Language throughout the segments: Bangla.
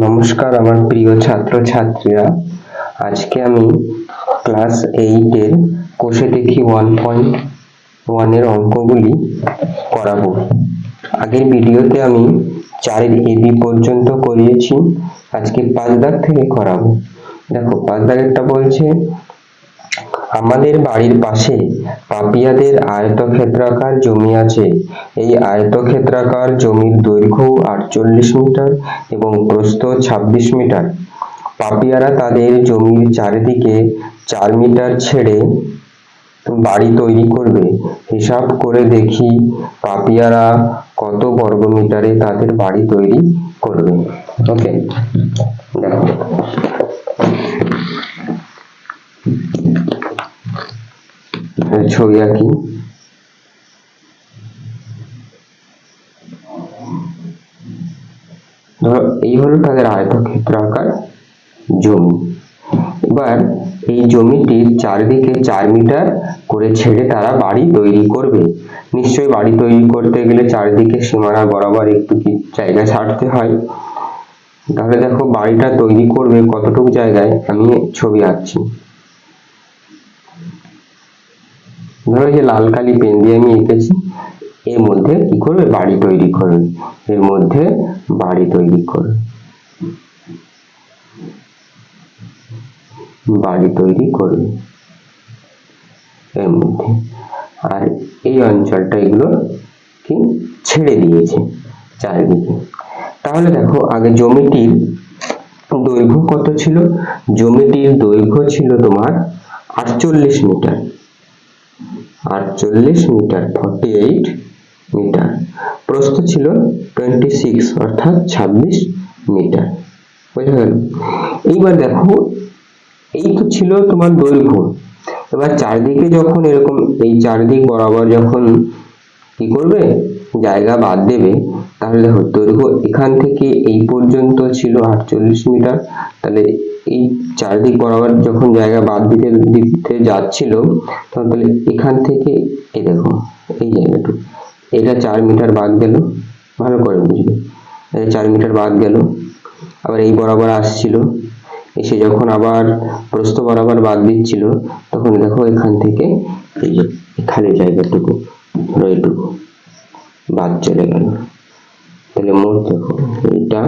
নমস্কার আমার প্রিয় ছাত্র ছাত্রীরা আজকে আমি ক্লাস এইটের কোষে দেখি ওয়ান পয়েন্ট ওয়ানের অঙ্কগুলি করাবো। আগের ভিডিওতে আমি চারের এবি পর্যন্ত করিয়েছি। আজকে পাঁচ দাগ থেকে করাবো। দেখো পাঁচ দাগেরটা বলছে আমাদের বাড়ির পাশে পাপিয়াদের আয়তক্ষেত্রাকার জমি আছে। এই আয়তক্ষেত্রাকার জমির দৈর্ঘ্য আটচল্লিশ মিটার এবং প্রস্থ ছাব্বিশ মিটার। পাপিয়ারা তাদের জমির চারিদিকে চার মিটার ছেড়ে বাড়ি তৈরি করবে। হিসাব করে দেখি পাপিয়ারা কত বর্গ মিটারে তাদের বাড়ি তৈরি করবে। ওকে দেখো। ছবি আঁকি ধরো, এই হলো তাদের আয়তক্ষেত্র আকার জমি। এবার এই জমিটির চারিদিকে চার মিটার করে ছেড়ে তারা বাড়ি তৈরি করবে। নিশ্চয়ই বাড়ি তৈরি করতে গেলে চারিদিকে সীমানা বরাবর একটু জায়গা ছাড়তে হয়? তাহলে দেখো, বাড়িটা তৈরি করবে কতটুকু জায়গায়? আমি ছবি আঁকছি। ধরো যে লাল কালি পেন দিয়ে আমি এঁকেছি, এর মধ্যে কি করবে? বাড়ি তৈরি করবে। এর মধ্যে বাড়ি তৈরি করবে। বাড়ি তৈরি করবে। এর মধ্যে। আর এই অঞ্চলটা এগুলো কি? ছেড়ে দিয়েছে চারিদিকে। তাহলে দেখো, আগে জমিটির দৈর্ঘ্য কত ছিল? জমিটির দৈর্ঘ্য ছিল তোমার আটচল্লিশ মিটার। আটচল্লিশ মিটার ফর্টি এইট মিটার। প্রস্থ ছিল টোয়েন্টি সিক্স অর্থাৎ ছাব্বিশ মিটার। বোঝা গেল এইবার দেখো, এই তো ছিল তোমার দৈর্ঘ্য। এবার চারদিকে যখন এরকম, এই চারদিক বরাবর যখন কি করবে? জায়গা বাদ দেবে। তাহলে দৈর্ঘ্য এখান থেকে এই পর্যন্ত ছিল আটচল্লিশ মিটার। তাহলে এই চারদিক বরাবর যখন জায়গা বাদ দিতে দিতে যাচ্ছিল তাহলে এখান থেকে এই দেখো, এই জায়গাটুকু এটা চার মিটার বাদ গেল, ভালো করে বুঝবে এটা চার মিটার বাদ গেল, আবার এই বরাবর আসছিল। এসে যখন আবার প্রস্থ বরাবর বাদ দিচ্ছিল, তখন দেখো এখান থেকে এই যে খালি জায়গাটুকু ধরো এইটুকু বাদ চলে গেল। তাহলে মোট দেখো, এইটা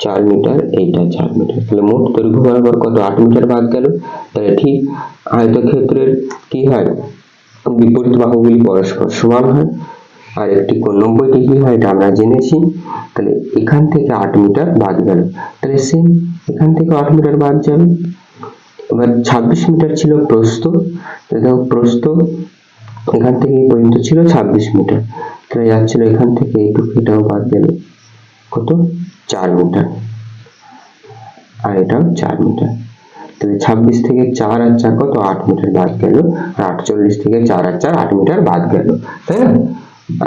চার মিটার, এইটা চার মিটার। তাহলে মোট দৈর্ঘ্য বরাবর কত? আট মিটার বাদ গেল। তাহলে ঠিক আয়তক্ষেত্রের কি হয়? বিপরীত বাহুগুলি পরস্পর সমান হয়। আর একটি কোণ নব্বই ডিগ্রি হয়? এটা আমরা জেনেছি। তাহলে এখান থেকে আট মিটার বাদ গেল। তাহলে সেম এখান থেকে আট মিটার বাদ যাবে। এবার ছাব্বিশ মিটার ছিল প্রস্থ। দেখো প্রস্থ এখান থেকে এই পর্যন্ত ছিল ছাব্বিশ মিটার। তাহলে যাচ্ছিল এখান থেকে এইটুকু, এটাও বাদ গেল। কত? চার মিটার। আর এটাও চার মিটার। তাহলে ছাব্বিশ থেকে চার আর চার কত? আট মিটার বাদ গেল। আর আটচল্লিশ থেকে চার আর চার আট মিটার বাদ গেল। তাই না?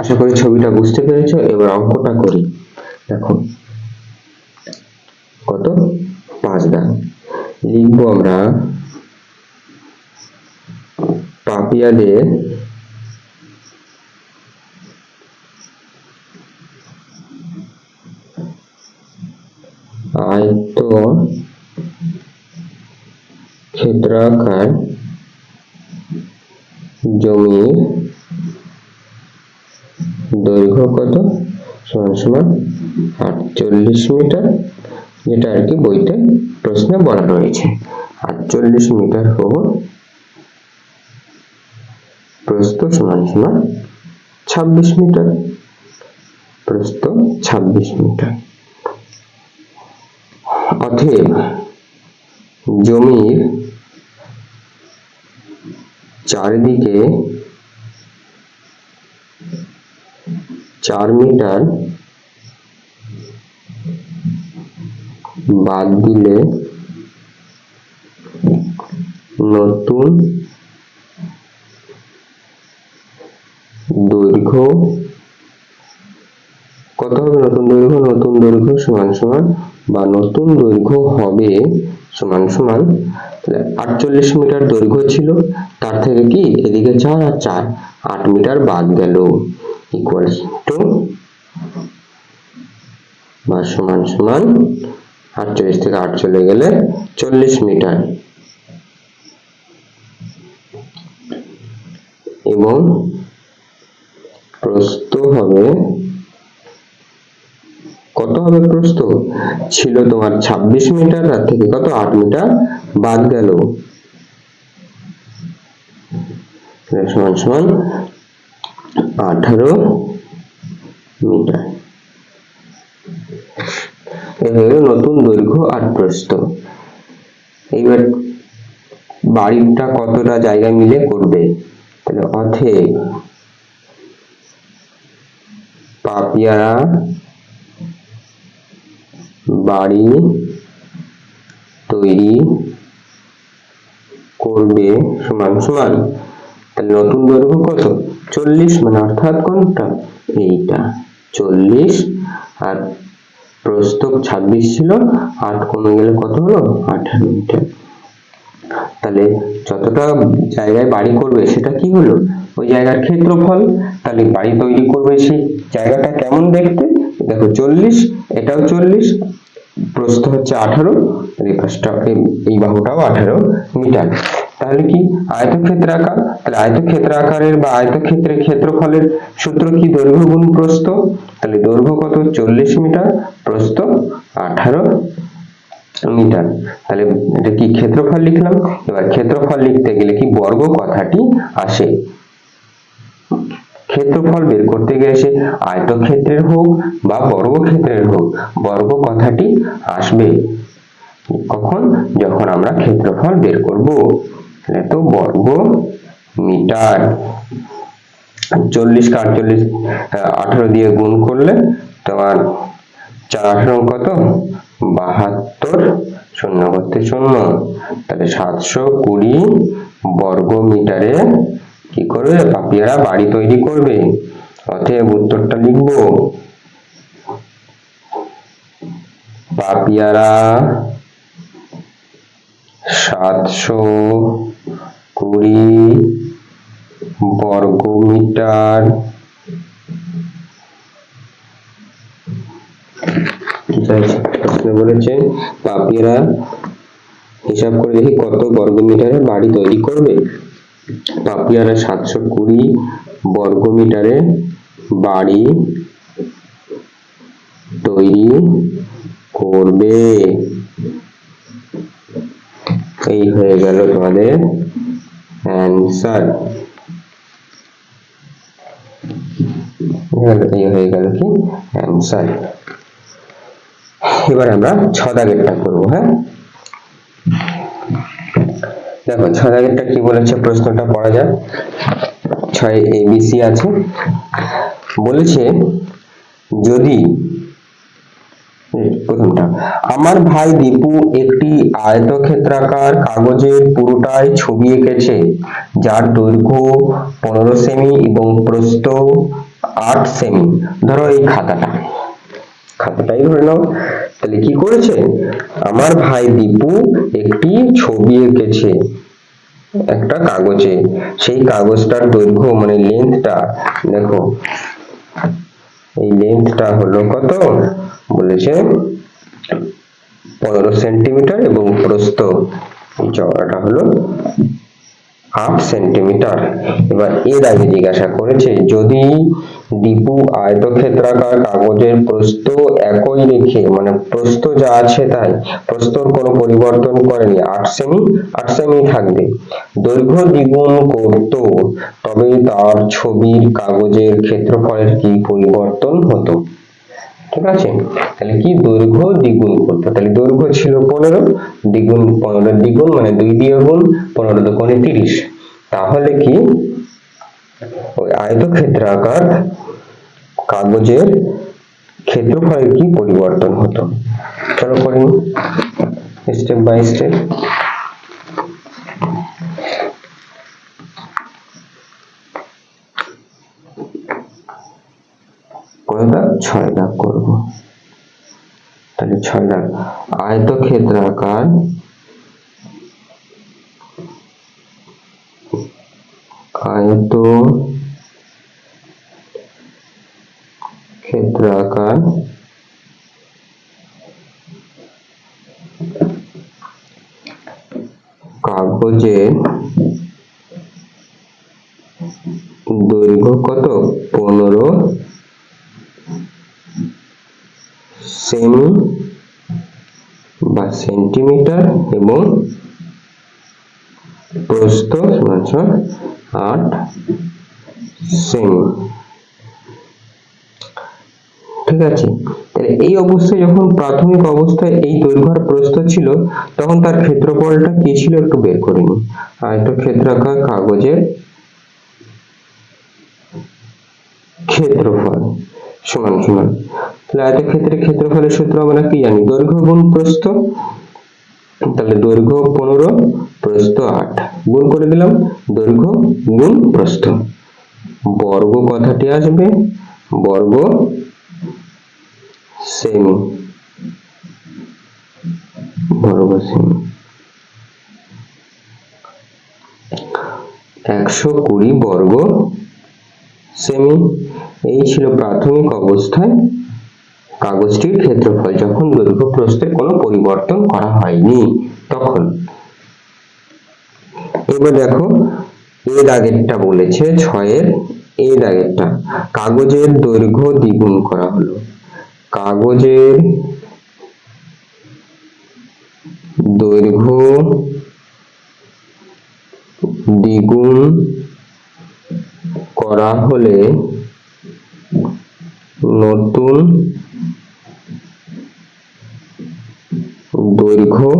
আশা করি ছবিটা বুঝতে পেরেছ। এবার অঙ্কটা করি। দেখো। কত? পাঁচ দাগ। লিখব আমরা। পাপিয়াদের আয়ত ক্ষেত্রাকার জমির দৈর্ঘ্য কত? সমান সমান আটচল্লিশ মিটার, যেটা আর কি বইতে প্রশ্নে বলা রয়েছে। আটচল্লিশ মিটার হব। প্রস্থ সমান সমান ছাব্বিশ মিটার, প্রস্থ ছাব্বিশ মিটার। অতএব জমির চারিদিকে চার মিটার বাদ দিলে নতুন দৈর্ঘ্য কত হবে? নতুন দৈর্ঘ্য নতুন দৈর্ঘ্য সমান সমান বা নতুন দৈর্ঘ্য হবে সমান সমান তাহলে আটচল্লিশ মিটার দৈর্ঘ্য ছিল, তার থেকে কি এদিকে চার আর চার, আট মিটার বাদ গেল। ইকুয়াল টু বা সমান সমান আটচল্লিশ থেকে আট চলে গেলে চল্লিশ মিটার। এবং প্রস্থ হবে কত হবে প্রস্থ ছিল তোমার ছাব্বিশ মিটার, তার থেকে কত? আট মিটার। বাদ গেল। সমান সমান আঠারো মিটার। নতুন দৈর্ঘ্য আর প্রস্থ এইবার বাড়িটা কতটা জায়গা মিলে করবে? তাহলে অথে পাপিয়ারা বাড়ি তৈরি করবে সমান সমান। তাহলে নতুন দৈর্ঘ্য কত? চল্লিশ মানে অর্থাৎ কোনটা? এইটা। চল্লিশ আর প্রস্থ ছাব্বিশ ছিল, আট কমে গেলে কত হলো? আঠারো মিটার তাহলে যতটা জায়গায় বাড়ি করবে সেটা কি হলো? ওই জায়গার ক্ষেত্রফল। তাহলে বাড়ি তৈরি করবে সেই জায়গাটা কেমন দেখতে? দেখো চল্লিশ, এটাও চল্লিশ, প্রস্থ হচ্ছে আঠারো এই বাহুটাও আঠারো মিটার। তাহলে কি? আয়তক্ষেত্র আকার তাহলে আয়তক্ষেত্র আকারের বা আয়তক্ষেত্রের ক্ষেত্রফলের সূত্র কি? দৈর্ঘ্য গুণ প্রস্থ, তাহলে দৈর্ঘ্য কত? চল্লিশ মিটার, প্রস্থ আঠারো মিটার। তাহলে এটা কি ক্ষেত্রফল লিখলাম? এবার ক্ষেত্রফল লিখতে গেলে কি? বর্গ কথাটি আসে। ক্ষেত্রফল বের করতে গেলে সে আয়তক্ষেত্রের হোক বা বর্গক্ষেত্রের হোক, বর্গ কথাটি আসবে। কখন? যখন আমরা ক্ষেত্রফল বের করব। তো বর্গ মিটার। চল্লিশ আটচল্লিশ আঠারো দিয়ে গুণ করলে তোমার চার আঠারো কত? বাহাত্তর শূন্য করতে শূন্য। তাহলে সাতশো কুড়ি বর্গ মিটারে কি করবে? পাপিয়ারা বাড়ি তৈরি করবে। অতএব উত্তরটা লিখব। পাপিয়ারা সাতশো কুড়ি বর্গ মিটার ঠিক বলেছে, পাপিয়ারা হিসাব করে দেখি কত বর্গ মিটারে বাড়ি তৈরি করবে। পাপিয়ারা সাতশো কুড়ি বাড়ি তৈরি করবে। এই হয়ে গেল তোমাদের অ্যান্সার এই হয়ে গেল কি? অ্যান্সার এবার আমরা ছ দাগেরটা করব হ্যাঁ? দেখো ছ দাগেরটা কি বলেছে? প্রশ্নটা পড়া যাক। ছয় এবিসি আছে। বলেছে, যদি প্রথমটা, আমার ভাই দীপু একটি আয়তক্ষেত্রাকার কাগজের পুরোটাই ছবি এঁকেছে, যার দৈর্ঘ্য পনেরো সেমি এবং প্রস্থ আট সেমি। ধরো এই খাতাটা। খাতাটাই ধরে নাও। তাহলে কি করেছে? আমার ভাই দীপু একটি ছবি এঁকেছে একটা কাগজে। সেই কাগজটার দৈর্ঘ্য মানে লেন্থটা দেখো। এই লেন্থটা হলো কত? বলেছে পনেরো সেন্টিমিটার এবং প্রস্থ। চওড়াটা হলো আট সেন্টিমিটার এবার এর আগে জিজ্ঞাসা করেছে, যদি দীপু আয়তক্ষেত্রাকার কাগজের প্রস্থ একই রেখে মানে প্রস্থ যা আছে তাই প্রস্থর কোনো পরিবর্তন করেনি। আট সেমি আট সেমি থাকবে। দৈর্ঘ্য দ্বিগুণ করত, তবে তার ছবির কাগজের ক্ষেত্রফলের কি পরিবর্তন হতো? ঠিক আছে? তাহলে কি দৈর্ঘ্য দ্বিগুণ করতে? তাহলে দৈর্ঘ্য ছিল পনেরো, দ্বিগুণ পনেরো দ্বিগুণ মানে দুই দিয়ে গুণ, পনেরো দুগুণে তিরিশ। তাহলে কি ওই আয়তক্ষেত্রাকার কাগজের ক্ষেত্রফলের কি পরিবর্তন হতো? চলো করি স্টেপ বাই স্টেপ ছয় দাগ করব। তাহলে ছয় আয়ত ক্ষেত্রাকার কাগজে দৈর্ঘ্য কত? পনেরো সেমি বা সেন্টিমিটার এবং প্রস্থ সমান আট সেমি ঠিক আছে? তাহলে এই অবস্থায় যখন প্রাথমিক অবস্থায় এই দৈর্ঘ্য প্রস্থ ছিল, তখন তার ক্ষেত্রফলটা কি ছিল একটু বের করে নিই। আয়তক্ষেত্রাকার কাগজের ক্ষেত্রফল। সমান সমান। তাহলে আয়তক্ষেত্রের ক্ষেত্রফলের সূত্র আমরা কি জানি? দৈর্ঘ্য গুণ প্রস্থ তাহলে দৈর্ঘ্য পনেরো, প্রস্থ আট। গুণ করে দিলাম, দৈর্ঘ্য গুণ প্রস্থ। বর্গ কথাটি আসবে, বর্গ সেমি বর্গ সেমি একশো কুড়ি বর্গ সেমি এই ছিল প্রাথমিক অবস্থায় কাগজটির ক্ষেত্রফল যখন দৈর্ঘ্য প্রস্থের কোনো পরিবর্তন করা হয়নি, তখন। এবার দেখো, এ দাগেরটা বলেছে ছয়ের, এ দাগেরটা, কাগজের দৈর্ঘ্য দ্বিগুণ করা হলো। কাগজের দৈর্ঘ্য দ্বিগুণ করা হলে নতুন দৈর্ঘ্য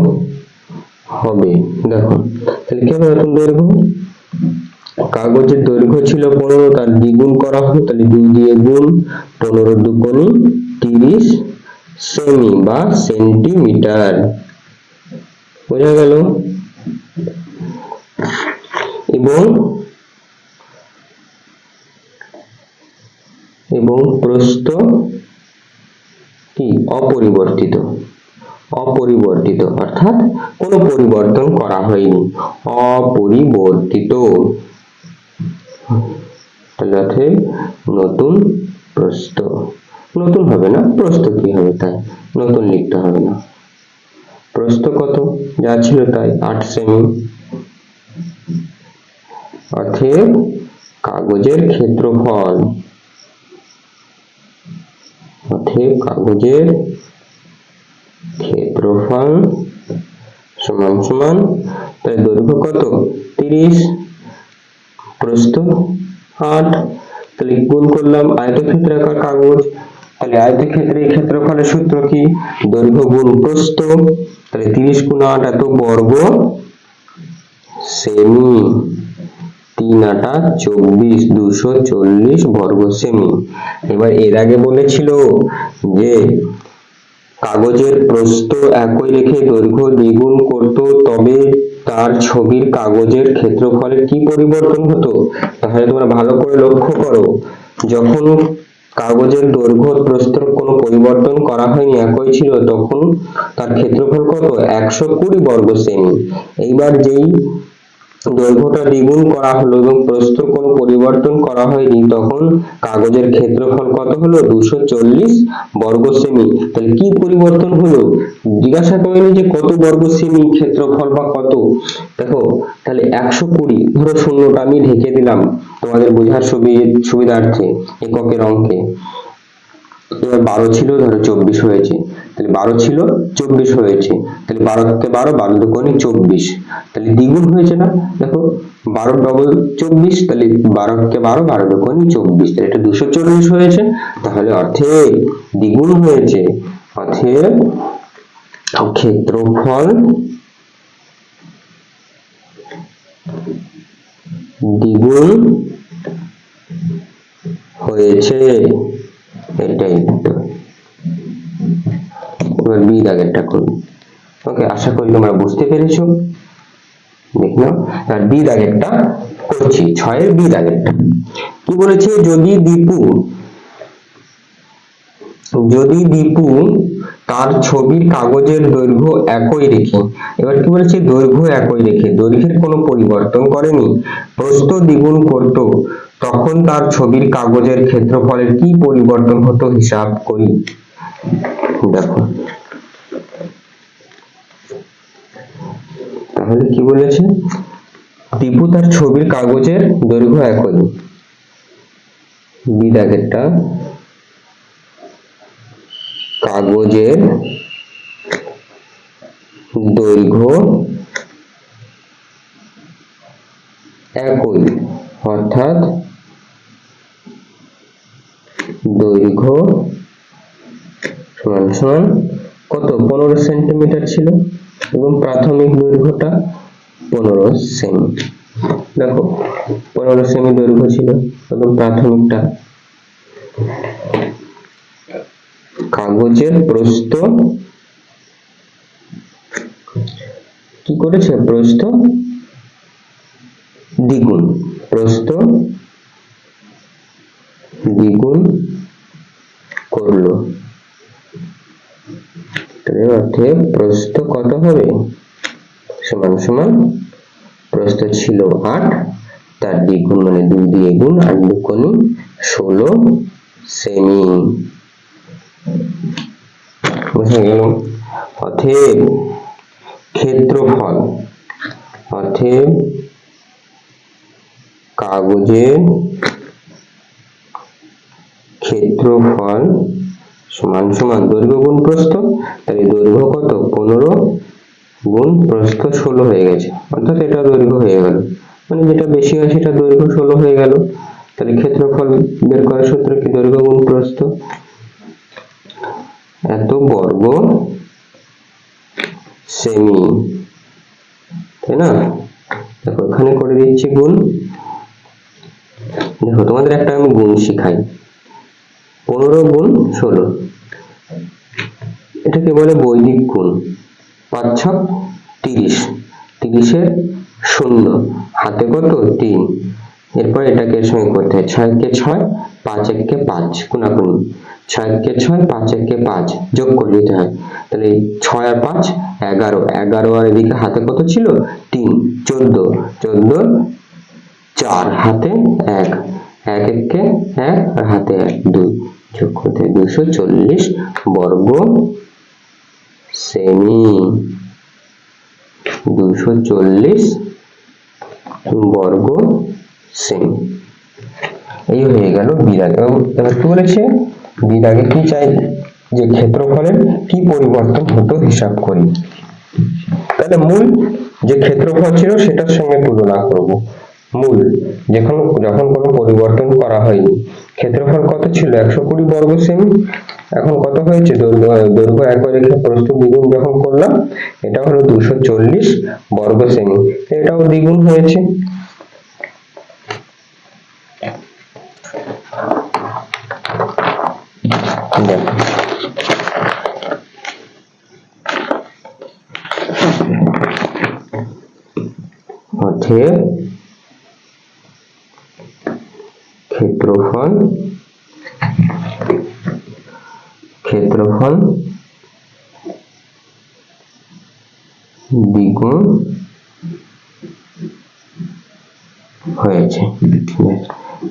হবে। দেখো, তাহলে কি হবে নতুন দৈর্ঘ্য? কাগজের দৈর্ঘ্য ছিল পনেরো, তার দ্বিগুণ করা হলো তাহলে দুই দিয়ে গুণ পনেরো দুগুণি তিরিশ সেমি বা সেন্টিমিটার। বোঝা গেল? এবং এবং প্রস্থ কি? অপরিবর্তিত। অপরিবর্তিত, অর্থাৎ কোনো পরিবর্তন করা হয়নি। অপরিবর্তিত। নতুন নতুন হবে না কি হবে তাই? নতুন লিখতে হবে না। কত? যা ছিল তাই, আট সেমি অতএব কাগজের ক্ষেত্রফল, অতএব কাগজের ক্ষেত্রফল সমান সমান, তাই দৈর্ঘ্য কত? তিরিশ। প্রস্থ, আট। তাহলে গুণ করলাম আয়তক্ষেত্রাকার কাগজ। তাহলে আয়তক্ষেত্রে এই ক্ষেত্রফলের সূত্র কি? দৈর্ঘ্য গুণ প্রস্থ, তাহলে তিরিশ গুণ আট এত বর্গ সেমি। তিন আটা চব্বিশ, দুশো চল্লিশ বর্গ সেমি। এবার এর আগে বলেছিল যে কাগজের প্রস্থ একই রেখে দৈর্ঘ্য দ্বিগুণ করত, তবে তার ছবির কাগজের ক্ষেত্রফলের কি পরিবর্তন হতো, তাহলে তোমরা ভালো করে লক্ষ্য করো। যখন কাগজের দৈর্ঘ্য প্রস্থর কোনো পরিবর্তন করা হয়নি, একই ছিল, তখন তার ক্ষেত্রফল কত? একশো কুড়ি বর্গ সেমি। এইবার যেই দৈর্ঘ্যটা দ্বিগুণ করা হলো এবং প্রস্থ কোনো পরিবর্তন করা হয়নি, তখন কাগজের ক্ষেত্রফল কত হলো? দুশো চল্লিশ বর্গ সেমি। তাহলে কি পরিবর্তন হলো? জিজ্ঞাসা করেনি যে কত বর্গ সেমি ক্ষেত্রফল বা কত? দেখো, তাহলে একশো কুড়ি, ধরো শূন্যটা আমি ঢেকে দিলাম তোমাদের বোঝার সুবি- সুবিধার্থে এককের অঙ্কে বারো ছিল ধরো চব্বিশ হয়েছে। তাহলে বারো ছিল, চব্বিশ হয়েছে। তাহলে বারোকে বারো বারো দুগুণে চব্বিশ। তাহলে দ্বিগুণ হয়েছে না? দেখো, বারো ডবল চব্বিশ, তাহলে বারোকে বারো বারো দুগুণে চব্বিশ। তাহলে এটা দুশো চল্লিশ হয়েছে, তাহলে অর্থে দ্বিগুণ হয়েছে। অর্থের ক্ষেত্রফল দ্বিগুণ হয়েছে। হবে। এবার বি দাগেরটা করুন ওকে, আশা করি তোমরা বুঝতে আর বি দাগেরটা করছি। ছয়ের বি দাগেরটা কি বলেছে? যদি দীপু যদি দীপু তার ছবির কাগজের দৈর্ঘ্য একই রেখে, এবার কি বলেছে? দৈর্ঘ্য একই রেখে, দৈর্ঘ্যের কোনো পরিবর্তন করেনি। প্রস্থ দ্বিগুণ করত। তখন তার ছবির কাগজের ক্ষেত্রফলের কি পরিবর্তন হতো হিসাব করি? দেখো। তাহলে কি বলেছে? দীপু তার ছবির কাগজের দৈর্ঘ্য একই বিদাগেরটা কাগজের দৈর্ঘ্য একই অর্থাৎ দৈর্ঘ্য সমান সমান কত? পনেরো সেন্টিমিটার ছিল এবং প্রাথমিক দৈর্ঘ্যটা পনেরো সেমি। দেখো, পনেরো সেমি দৈর্ঘ্য ছিল এবং প্রাথমিকটা কাগজের প্রস্থ। কি করেছে? প্রস্থ দ্বিগুণ প্রস্থ দ্বিগুণ করল। এর অর্থে প্রস্থ কত হবে? সমান সমান প্রস্থ ছিল আট, তার দ্বিগুণ মানে দুই দিয়ে গুণ আট দুকোনি ষোলো সেমি। বুঝে গেল? অতএব ক্ষেত্রফল, অতএব কাগজের ক্ষেত্রফল সমান সমান দৈর্ঘ্য গুণ প্রস্থ। তাহলে দৈর্ঘ্য কত? পনেরো গুণ প্রস্থ ষোলো হয়ে গেছে। অর্থাৎ এটা দৈর্ঘ্য হয়ে গেল। মানে যেটা বেশি হয় সেটা দৈর্ঘ্য ষোলো হয়ে গেল। তাহলে ক্ষেত্রফল বের করার সূত্র কি? দৈর্ঘ্য গুণ প্রস্থ। এত বর্গ সেমি তাই না? দেখো এখানে করে দিচ্ছি গুণ। দেখো তোমাদের একটা আমি গুণ শিখাই। পনেরো গুণ ষোলো। এটাকে বলে বৈদিক গুণ। পাঁচ ছক তিরিশ তিরিশের শূন্য। হাতে কত? তিন। এরপর এটাকে সঙ্গে করতে হয়। ছয় কে ছয় পাঁচ এককে পাঁচ। কোনাকুনি ছয় কে ছয় পাঁচ এককে পাঁচ। যোগ করে দিতে হয়। তাহলে ছয় আর পাঁচ, এগারো। এগারো আর এদিকে হাতে কত ছিল? তিন। চোদ্দ। চোদ্দ, চার। হাতে এক। এক এককে এক আর হাতে এক, দুই। যোগ করতে দুশো চল্লিশ বর্গ সেমি। দুশো চল্লিশ বর্গ সেমি। এই হয়ে গেল বিরাগ। এবং এবার কি বলেছে? বিরাগে কি চাই? যে ক্ষেত্রফলের কি পরিবর্তন হতো হিসাব করি। তাহলে মূল যে ক্ষেত্রফল ছিল সেটার সঙ্গে তুলনা করব। মূল, যখন যখন কোনো পরিবর্তন করা হয়নি ক্ষেত্রফল কত ছিল? একশো কুড়ি বর্গ সেমি। এখন কত হয়েছে? দৈর্ঘ্য দৈর্ঘ্য একই রেখে প্রস্থ দ্বিগুণ যখন করলাম, এটা হলো দুশো চল্লিশ বর্গ সেমি। এটাও দ্বিগুণ হয়েছে। দেখো অতএব ক্ষেত্রফল ক্ষেত্রফল দ্বিগুণ হয়েছে।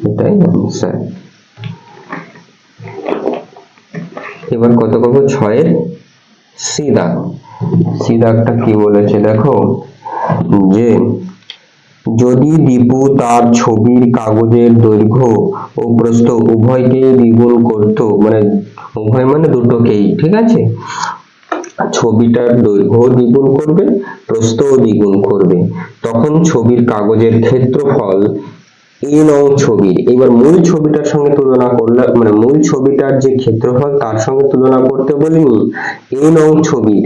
এটাই আনসার এবার কত করব? ছয়ের সি দাগ। কি বলেছে? দেখো, যে যদি দীপু তার ছবির কাগজের দৈর্ঘ্য ও প্রস্থ উভয়কে দ্বিগুণ করত মানে উভয় মানে দুটোকেই, ঠিক আছে? ছবিটার দৈর্ঘ্য দ্বিগুণ করবে, প্রস্থও দ্বিগুণ করবে। তখন ছবির কাগজের ক্ষেত্রফল এই নং ছবির। এবার মূল ছবিটার সঙ্গে তুলনা করলে মানে মূল ছবিটার যে ক্ষেত্রফল তার সঙ্গে তুলনা করতে বলিনি, এই নং ছবির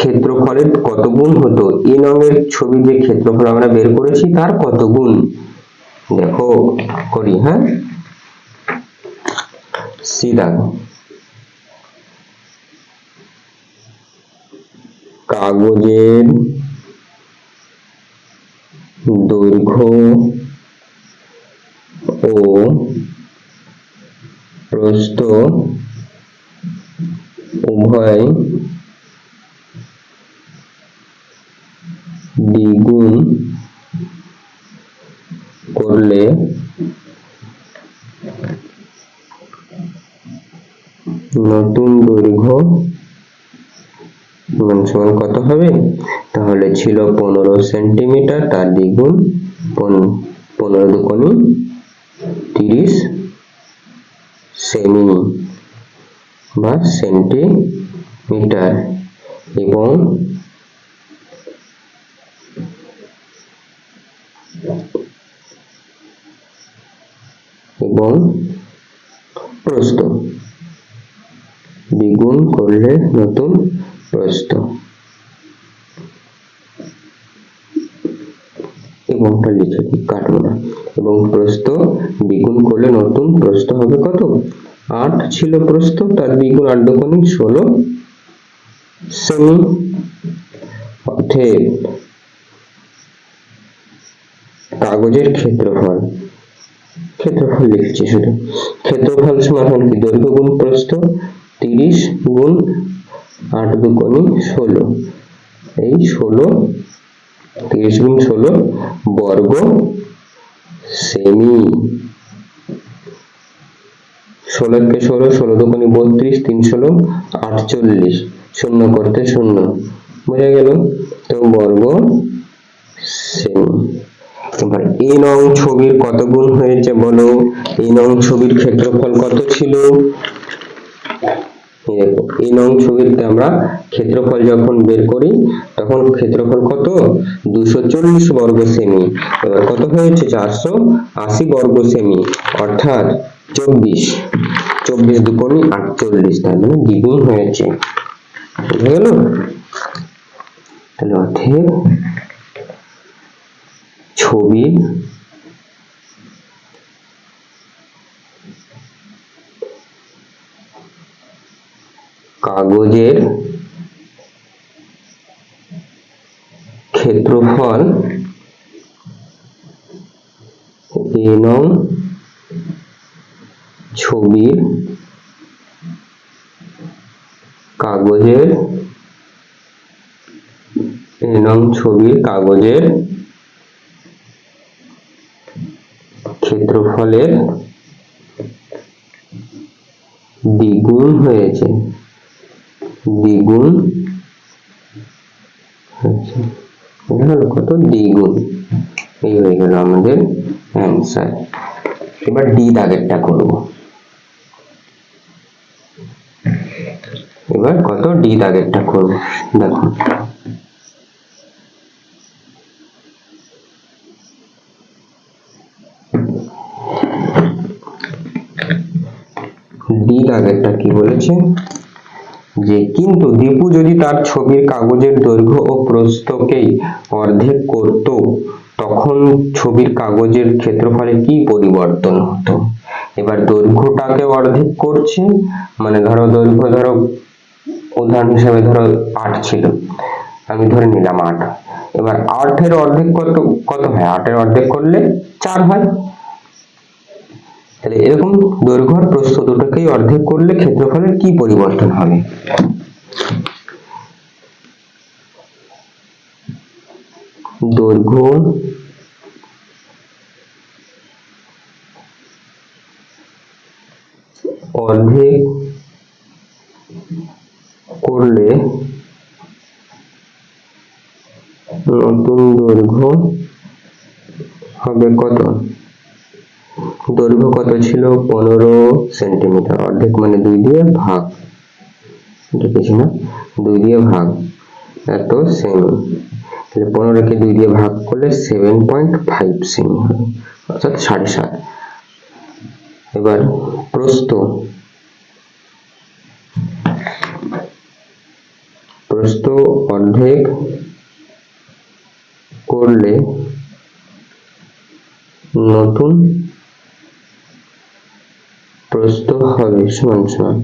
ক্ষেত্রফলের কত গুণ হতো? এ নঙের ছবি যে ক্ষেত্রফল আমরা বের করেছি, তার কত গুণ? দেখো, করি হ্যাঁ? কাগজের দৈর্ঘ্য ও প্রস্থ উভয় দ্বিগুণ করলে নতুন দৈর্ঘ্য সমান কত হবে? তাহলে ছিল পনেরো সেন্টিমিটার, তার দ্বিগুণ পন- পনেরো দুকোনি তিরিশ সেমি বা সেন্টিমিটার এবং এবং প্রস্থ। দ্বিগুণ করলে নতুন প্রস্থ। এবংটা লিখে কাটবো না। এবং প্রস্থ, দ্বিগুণ করলে নতুন প্রস্থ হবে কত? আট ছিল প্রস্থ, তার দ্বিগুণ আট দুগুণি ষোলো। সেমি অতএব কাগজের ক্ষেত্রফল। ক্ষেত্রফল লিখছি শুধু। ক্ষেত্রফল সমান কি? দৈর্ঘ্য গুণ প্রস্থ তিরিশ গুণ আট দুগুণি ষোলো। এই ষোলো, তিরিশ গুণ ষোলো বর্গ সেমি। ষোলোকে ষোলো ষোলো দুগুণি বত্রিশ, তিন ষোলো, আটচল্লিশ। শূন্য করতে শূন্য। বোঝা গেল? তো বর্গ সেমি। এবার এই নং ছবির কত গুণ হয়েছে বলো? এই নং ছবির ক্ষেত্রফল কত ছিল? দেখো, এই ছবিতে আমরা ক্ষেত্রফল যখন বের করি, তখন ক্ষেত্রফল কত? দুশো বর্গ সেমি। এবার কত হয়েছে? চারশো আশি বর্গ সেমি, অর্থাৎ চব্বিশ। চব্বিশ দুকোনি আটচল্লিশ, তার মানে দ্বিগুণ হয়েছে। বুঝা গেল? তাহলে অর্থে ছবির কাগজের ক্ষেত্রফল এ নং ছবির কাগজের এ নং ছবির কাগজের ক্ষেত্রফলের দ্বিগুণ হয়েছে। দ্বিগুণ কত দ্বিগুণ। এই হয়ে গেল আমাদের অ্যান্সার এবার ডি দাগেরটা করব। এবার কত ডি দাগেরটা করব? দেখো। দাগেরটা কি বলেছে? যে কিন্তু দীপু যদি তার ছবির কাগজের দৈর্ঘ্য ও প্রস্থকেই অর্ধেক করত, তখন ছবির কাগজের ক্ষেত্রফলে কি পরিবর্তন হতো? এবার দৈর্ঘ্যটাকে অর্ধেক করছে মানে ধরো দৈর্ঘ্য ধরো, উদাহরণ হিসেবে ধরো আট ছিল। আমি ধরে নিলাম আট। এবার আটের অর্ধেক কত কত হয়? আটের অর্ধেক করলে চার হয়। তাহলে এরকম দৈর্ঘ্য আর প্রস্থ দুটোকেই অর্ধেক করলে ক্ষেত্রফলের কি পরিবর্তন হবে? দৈর্ঘ্য অর্ধেক করলে নতুন দৈর্ঘ্য হবে কত? দৈর্ঘ্য কত ছিল? পনেরো সেন্টিমিটার। অর্ধেক মানে দুই দিয়ে ভাগ। কিছু না দুই দিয়ে ভাগ। এত সেমি। তাহলে পনেরোকে দুই দিয়ে ভাগ করলে সেভেন পয়েন্ট ফাইভ সেমি হবে। অর্থাৎ সাড়ে সাত। এবার প্রস্থ। প্রস্থ অর্ধেক করলে নতুন প্রস্থ হবে, সমান সমান।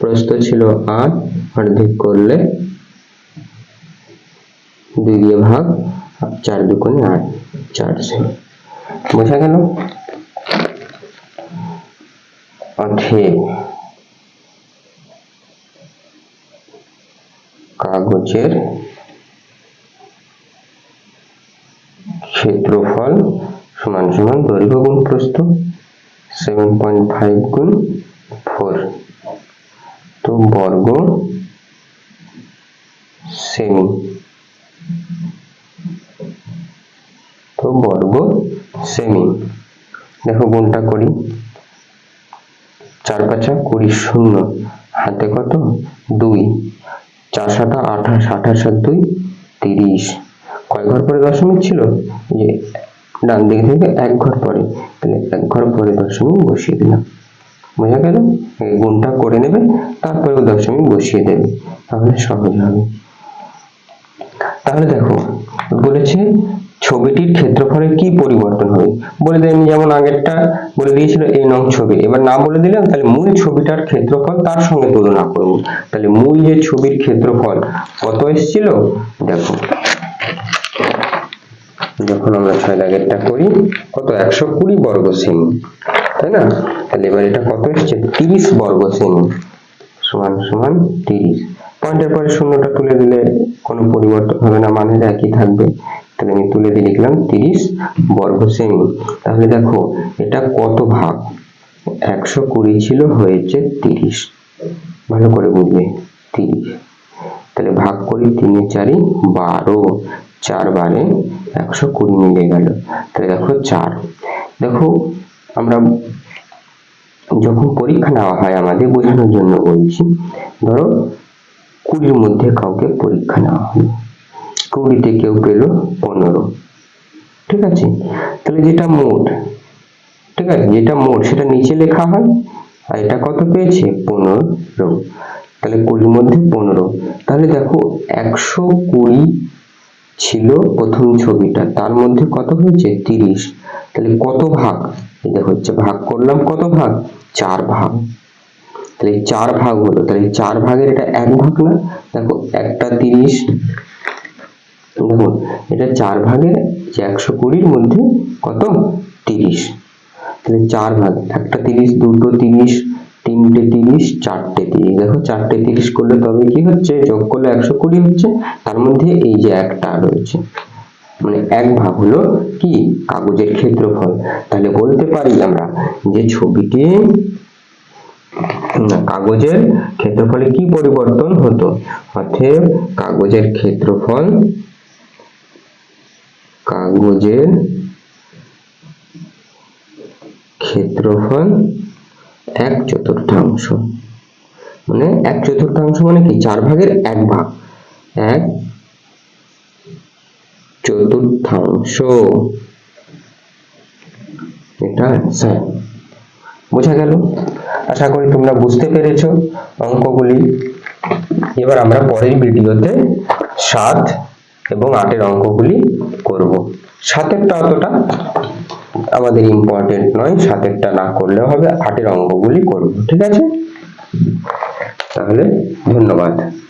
প্রস্থ ছিল আট, অর্ধেক করলে দুই দিয়ে ভাগ, চার দুগুণে আট, চার সেমি বোঝা গেল? অর্ধেক। কাগজের ক্ষেত্রফল সমান সমান দৈর্ঘ্য গুণ প্রস্থ। সেভেন পয়েন্ট ফাইভ গুণ ফোর তো বর্গ সেমি বর্গ সেমি দেখো গুণটা করি। চার পাঁচা কুড়ি শূন্য। হাতে কত? দুই। চার সাতা আঠাশ আঠাশ আর দুই, তিরিশ। কয় ঘর পরে দশমিক ছিল? যে ডান দিক থেকে এক ঘর পরে, তাহলে এক ঘর পরে দশমিক বসিয়ে দিলাম। বোঝা গেল? এই গুণটা করে নেবে তারপরে দশমিক বসিয়ে দেবে, তাহলে সহজ হবে। তাহলে দেখো, বলেছে ছবিটির ক্ষেত্রফলের কি পরিবর্তন হবে? বলে দেন, যেমন আগেরটা বলে দিয়েছিল, এই নং ছবি। এবার না বলে দিলাম, তাহলে মূল ছবিটার ক্ষেত্রফল তার সঙ্গে তুলনা করব। তাহলে মূল যে ছবির ক্ষেত্রফল কত এসেছিল? দেখো যখন আমরা ছয় দাগেরটা করি, কত? একশো কুড়ি বর্গ সেমি। তাই না? তাহলে এবার এটা কত এসছে? তিরিশ বর্গ সেমি। সমান সমান তিরিশ। পয়েন্টের পরে শূন্যটা তুলে দিলে কোনো পরিবর্তন হবে না, মানের একই থাকবে। তাহলে আমি তুলে দিয়ে লিখলাম তিরিশ বর্গ সেমি। তাহলে দেখো, এটা কত ভাগ? একশো কুড়ি ছিল, হয়েছে তিরিশ। ভালো করে বুঝবে, তিরিশ। তাহলে ভাগ করি তিনে চারি বারো। চার বারে একশো কুড়ি মিলে গেল। তাহলে দেখো চার। দেখো, আমরা যখন পরীক্ষা নেওয়া হয় আমাদের বোঝানোর জন্য বলছি, ধরো কুড়ির মধ্যে কাউকে পরীক্ষা নেওয়া হলো। কুড়িতে কেউ পেল পনেরো। ঠিক আছে? তাহলে যেটা মোট, ঠিক আছে? যেটা মোট, সেটা নিচে লেখা হয়, আর এটা কত পেয়েছে? পনেরো। তাহলে কুড়ির মধ্যে পনেরো। তাহলে দেখো, একশো কুড়ি ছিল প্রথম ছবিটা। তার মধ্যে কত হয়েছে? তিরিশ। তাহলে কত ভাগ? দেখো, হচ্ছে ভাগ করলাম কত ভাগ? চার ভাগ। তাহলে চার ভাগ হলো। তাহলে চার ভাগের এটা এক ভাগ না? দেখো, একটা তিরিশ। দেখো, এটা চার ভাগের একশো কুড়ির মধ্যে কত? তিরিশ। তাহলে চার ভাগ। একটা তিরিশ, দুটো তিরিশ তিনটে তিরিশ, চারটে তিরিশ। দেখো, চারটে তিরিশ করলে তবে কি হচ্ছে? যোগ করলে একশো কুড়ি হচ্ছে। তার মধ্যে এই যে একটা রয়েছে। মানে এক ভাগ হলো কি? কাগজের ক্ষেত্রফল। তাহলে বলতে পারি আমরা যে ছবিটি কাগজের ক্ষেত্রফলে কি পরিবর্তন হতো? অতএব কাগজের ক্ষেত্রফল কাগজের ক্ষেত্রফল এক চতুর্থাংশ। মানে এক চতুর্থাংশ মানে কি? চার ভাগের এক ভাগ। এক চতুর্থাংশ। এটা স্যার বোঝা গেল? আশা করি তোমরা বুঝতে পেরেছ অঙ্কগুলি। এবার আমরা পরের ভিডিওতে সাত এবং আটের অঙ্কগুলি করব। সাতেরটা অতটা আমাদের ইম্পর্টেন্ট নয় সাতেরটা না করলেও হবে আটের অঙ্কগুলি করব ঠিক আছে? তাহলে ধন্যবাদ।